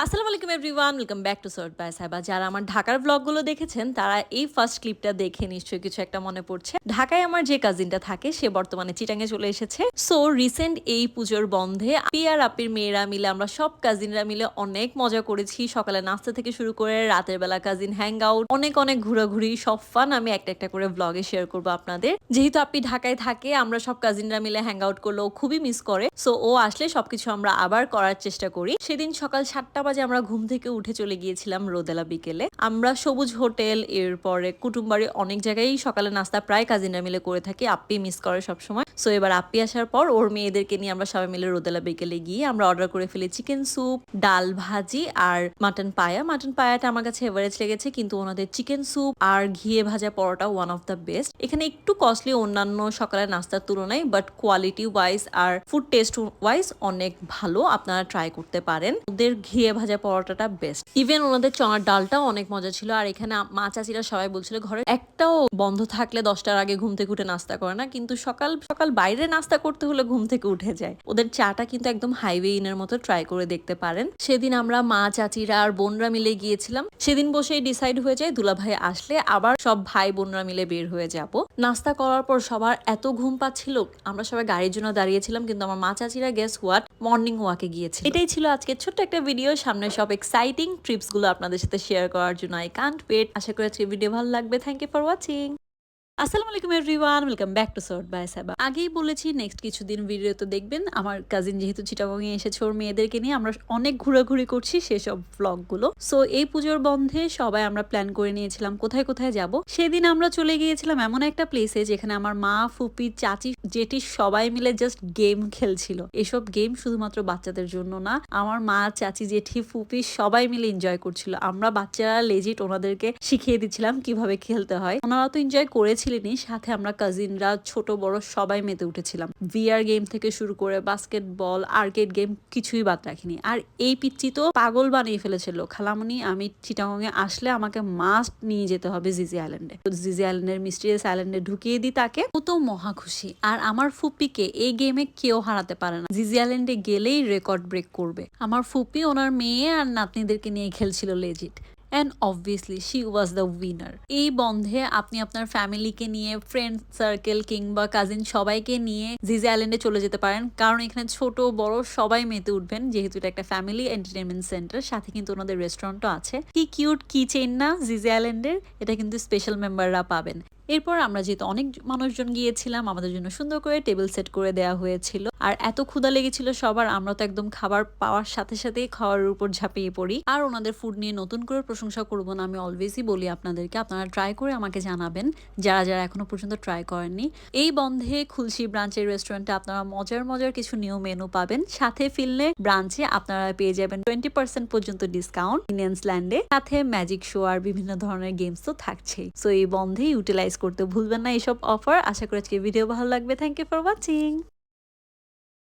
আসসালামু আলাইকুম everyone, welcome back to sort by Saiba. যারা আমার ঢাকার ব্লগগুলো দেখেছেন, তারা এই ফার্স্ট ক্লিপটা দেখে নিশ্চয়ই কিছু একটা মনে পড়ছে। ঢাকায় আমার যে কাজিনটা থাকে, সে বর্তমানে চিটাঙ্গে চলে এসেছে। সো রিসেন্ট এই পুজোর বন্ধে, আপি আর আপির মেয়েরা মিলে, আমরা সব কাজিনরা মিলে অনেক মজা করেছি। সকালে নাস্তা থেকে শুরু করে রাতের বেলা কাজিন হ্যাং আউট অনেক অনেক ঘোরাঘুরি, সব ফান আমি একটা একটা করে ব্লগে শেয়ার করব আপনাদের। যেহেতু আপনি ঢাকায় থাকে, আমরা সব কাজিনরা মিলে হ্যাং আউট করলেও খুবই মিস করে। সো ও আসলে সবকিছু আমরা আবার করার চেষ্টা করি। সেদিন সকাল সাতটা বাজে আমরা ঘুম থেকে উঠে চলে গিয়েছিলাম রোদেলা বিকেলে। আমরা সবুজ হোটেল, এরপরে কুটুমবাড়ি অনেক জায়গায় সকালে নাস্তা প্রায় কাজিনরা মিলে করে থাকি। আপ্পি মিস করে সবসময়। সো এবার আপ্পি আসার পর ওর মেয়েদেরকে নিয়ে আমরা সবাই মিলে রোদেলা বিকেলে গিয়ে আমরা অর্ডার করে ফেলি চিকেন স্যুপ ডাল ভাজি আর মাটন পায়া। মাটন পায়াটা আমার কাছে এভারেজ লেগেছে, কিন্তু ওনাদের চিকেন স্যুপ আর ঘিয়ে ভাজা paratha one of the best এখানে একটু কস্টলি অন্যান্য সকালের নাস্তার তুলনায় বাট কোয়ালিটি ওয়াইজ আর ফুড টেস্ট ওয়াইজ অনেক ভালো। আপনারা ট্রাই করতে পারেন। ওদের ঘিয়ে ভাজা পরোটাটা বেস্ট ইভেন ওনাদের চনার ডালটাও অনেক মজা ছিল। আর এখানে মা চাচিরা সবাই বলছিল, ঘরে একটাও বন্ধ থাকলে দশটার আগে ঘুম থেকে উঠে নাস্তা করে না। কিন্তু সকাল সকাল বাইরে নাস্তা করতে হলে ঘুম থেকে উঠে যায়। ওদের চাটা কিন্তু একদম হাইওয়ে ইনের মতো ট্রাই করে দেখতে পারেন। সেদিন আমরা মা, চাচিরা আর বোনরা মিলে গিয়েছিলাম। সেদিন বসেই ডিসাইড হয়ে যায়, দুলাভাই আসলে আবার সব ভাই বোনরা মিলে বের হয়ে যাব। নাস্তা করার পর সবার এত ঘুম পাচ্ছিল, আমরা সবাই গাড়ির জন্য দাঁড়িয়েছিলাম, কিন্তু আমার মা, চাচিরা গেস হোয়াট মর্নিং ওয়াকে গিয়েছে এটাই ছিল আজকে ছোট্ট একটা ভিডিও সামনে সব এক্সাইটিং ট্রিপসগুলো আপনাদের সাথে শেয়ার করার জন্য আই কান্ট ওয়েট আশা করি ভিডিও ভালো লাগবে. থ্যাংক ইউ ফর ওয়াচিং আসসালামু আলাইকুম everyone, welcome back to sort by Saba আগেই বলেছি নেক্সট কিছুদিন ভিডিও তো দেখবেন, আমার কাজিন যেহেতু চিটাগংয়ে এসেছে, ওর মেয়েদেরকে নিয়ে আমরা অনেক ঘোরাঘুরি করছি সেসব ব্লগগুলো সো এই পুজোর বন্ধে সবাই আমরা প্ল্যান করে নিয়েছিলাম কোথায় কোথায় যাব। সেদিন আমরা চলে গিয়েছিলাম এমন একটা প্লেসে যেখানে আমার মা, ফুপি, চাচি যেটি সবাই মিলে জাস্ট গেম খেলছিল। এসব গেম শুধুমাত্র বাচ্চাদের জন্য না, আমার মা, চাচি, জেঠি, ফুপি সবাই মিলে এনজয় করছিল। আমরা বাচ্চারা লেজিট ওনাদেরকে শিখিয়ে দিচ্ছিলাম কীভাবে খেলতে হয়। ওনারা তো এনজয় করেছিলেনই সাথে আমরা কাজিনরা ছোট, বড় সবাই মেতে উঠেছিলাম। ভিআর গেম থেকে শুরু করে বাস্কেট বাস্কেটবল আর্কেড গেম কিছুই বাদ রাখিনি। আর এই পিচ্ছি তো পাগল বানিয়ে ফেলেছিল। খালামুনি, আমি চিটাগংয়ে আসলে আমাকে মাস্ট নিয়ে যেতে হবে জিজি আইল্যান্ডে জিজি আইল্যান্ডের মিস্ট্রিয়াস আইল্যান্ডে ঢুকিয়ে দিই তাকে। ও তো মহা খুশি। আর আমার ফুপিকে এই গেমে কেউ হারাতে পারে না। জিজি আইল্যান্ডে গেলেই রেকর্ড ব্রেক করবে। আমার ফুপি ওনার মেয়ে আর নাতনিদেরকে নিয়ে খেলছিল legit and obviously she was the winner এই বন্ধে আপনি আপনার ফ্যামিলিকে নিয়ে ফ্রেন্ড সার্কেল কিংবা কাজিন সবাইকে নিয়ে জিজি আইল্যান্ডে চলে যেতে পারেন। কারণ এখানে ছোট, বড় সবাই মেতে উঠবেন। যেহেতু এটা একটা ফ্যামিলি এন্টারটেনমেন্ট সেন্টার সাথে কিন্তু ওনাদের রেস্টুরেন্টও আছে। কি কিউট কি চেন না জিজি আইল্যান্ডের এটা কিন্তু স্পেশাল মেম্বাররা পাবেন। এরপর আমরা যেহেতু অনেক মানুষজন গিয়েছিলাম, আমাদের জন্য সুন্দর করে টেবিল সেট করে দেওয়া হয়েছিল। আর এত ক্ষুধা লেগেছিল সবার, আমরা তো একদম খাবার পাওয়ার সাথে সাথেই খাওয়ার উপর ঝাঁপিয়ে পড়ি। আর ওনাদের ফুড নিয়ে নতুন করে প্রশংসা করব না, আমি অলওয়েজই বলি আপনাদেরকে, আপনারা ট্রাই করে আমাকে জানাবেন, যারা যারা এখনও পর্যন্ত ট্রাই করেননি। এই বন্ধে খুলশি ব্রাঞ্চের রেস্টুরেন্টে আপনারা মজার মজার কিছু নিউ মেনু পাবেন। সাথে ফিরলে ব্রাঞ্চে আপনারা পেয়ে যাবেন টোয়েন্টি পার্সেন্ট পর্যন্ত ডিসকাউন্ট ইন্ডিয়ান্স ল্যান্ডে সাথে ম্যাজিক শো আর বিভিন্ন ধরনের গেমস তো থাকছেই। সো এই বন্ধে ইউটিলাইজ করতে ভুলবেন না এইসব অফার। আশা করি আজকে ভিডিও ভালো লাগবে। Thank you for watching